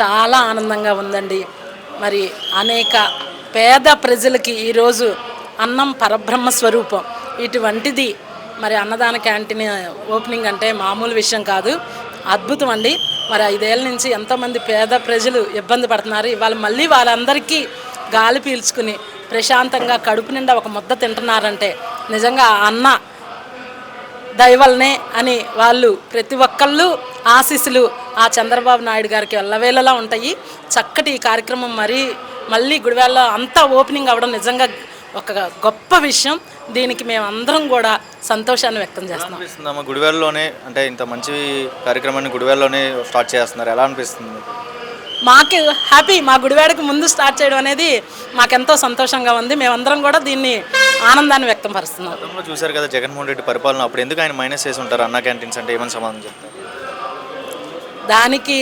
చాలా ఆనందంగా ఉందండి. మరి అనేక పేద ప్రజలకి ఈరోజు అన్నం పరబ్రహ్మ స్వరూపం. ఇటువంటిది మరి అన్నదాన క్యాంటీన్ ఓపెనింగ్ అంటే మామూలు విషయం కాదు. అద్భుతం అండి. మరి ఐదేళ్ళ నుంచి ఎంతోమంది పేద ప్రజలు ఇబ్బంది పడుతున్నారు. ఇవాళ మళ్ళీ వాళ్ళందరికీ గాలి పీల్చుకుని ప్రశాంతంగా కడుపు నిండా ఒక ముద్ద తింటున్నారంటే నిజంగా అన్న దయవలనే అని వాళ్ళు ప్రతి ఒక్కళ్ళు ఆశీస్సులు ఆ చంద్రబాబు నాయుడు గారికి ఎల్లవేళలా ఉంటాయి. చక్కటి ఈ కార్యక్రమం మరి మళ్ళీ గుడివాడలో అంతా ఓపెనింగ్ అవ్వడం నిజంగా ఒక గొప్ప విషయం. దీనికి మేము అందరం కూడా సంతోషాన్ని వ్యక్తం చేస్తున్నాం. గుడివాడలోనే అంటే ఇంత మంచి కార్యక్రమాన్ని గుడివాడలోనే స్టార్ట్ చేస్తున్నారు. ఎలా అనిపిస్తుంది? మాకు హ్యాపీ. మా గుడివాడకి ముందు స్టార్ట్ చేయడం అనేది మాకెంతో సంతోషంగా ఉంది. మేమందరం కూడా దీన్ని ఆనందాన్ని వ్యక్తం పరుస్తున్నాం. చూసారు చూశారు కదా జగన్మోహన్ రెడ్డి పరిపాలన అప్పుడు ఎందుకు ఆయన మైనస్ చేసి ఉంటారు? అన్న క్యాంటీన్స్ అంటే ఏమని సమాధానం చెప్తారు? దానికి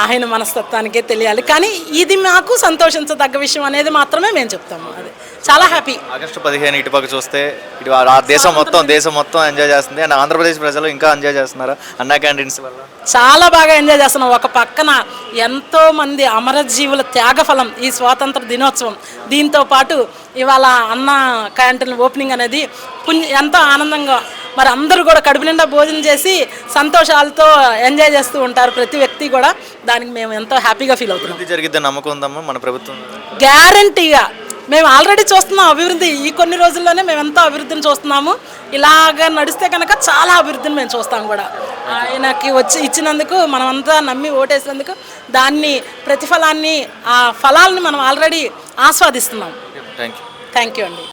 ఆయన మనస్తత్వానికే తెలియాలి. కానీ ఇది మాకు సంతోషించదగ్గ విషయం అనేది మాత్రమే మేము చెప్తాము అది చాలా హ్యాపీ ఆగస్టు పదిహేను ఇటుపక్క చూస్తే ఇటు దేశం మొత్తం దేశం మొత్తం ఎంజాయ్ చేస్తుంది. అండ్ ఆంధ్రప్రదేశ్ ప్రజలు ఇంకా ఎంజాయ్ చేస్తున్నారు. అన్న క్యాంటీన్స్ వల్ల. చాలా బాగా ఎంజాయ్ చేస్తున్నాం. ఒక పక్కన ఎంతో మంది అమరజీవుల త్యాగఫలం ఈ స్వాతంత్ర దినోత్సవం. దీంతో పాటు ఇవాళ అన్న క్యాంటీన్ ఓపెనింగ్ అనేది పుణ్య ఎంతో ఆనందంగా మరి అందరూ కూడా కడుపు నిండా భోజనం చేసి సంతోషాలతో ఎంజాయ్ చేస్తూ ఉంటారు ప్రతి వ్యక్తి కూడా. దానికి మేము ఎంతో హ్యాపీగా ఫీల్ అవుతున్నాం. జరిగిద్దని నమ్మకం ఉందమ్మా మన ప్రభుత్వం? గ్యారంటీగా మేము ఆల్రెడీ చూస్తున్నాం అభివృద్ధి. ఈ కొన్ని రోజుల్లోనే మేము ఎంతో అభివృద్ధిని చూస్తున్నాము. ఇలాగ నడిస్తే కనుక చాలా అభివృద్ధిని మేము చూస్తాం కూడా. ఆయనకి వచ్చి ఇచ్చినందుకు మనమంతా నమ్మి ఓటేసినందుకు దాన్ని ప్రతిఫలాన్ని ఆ ఫలాల్ని మనం ఆల్రెడీ ఆస్వాదిస్తున్నాం. థ్యాంక్ యూ థ్యాంక్ యూ అండి.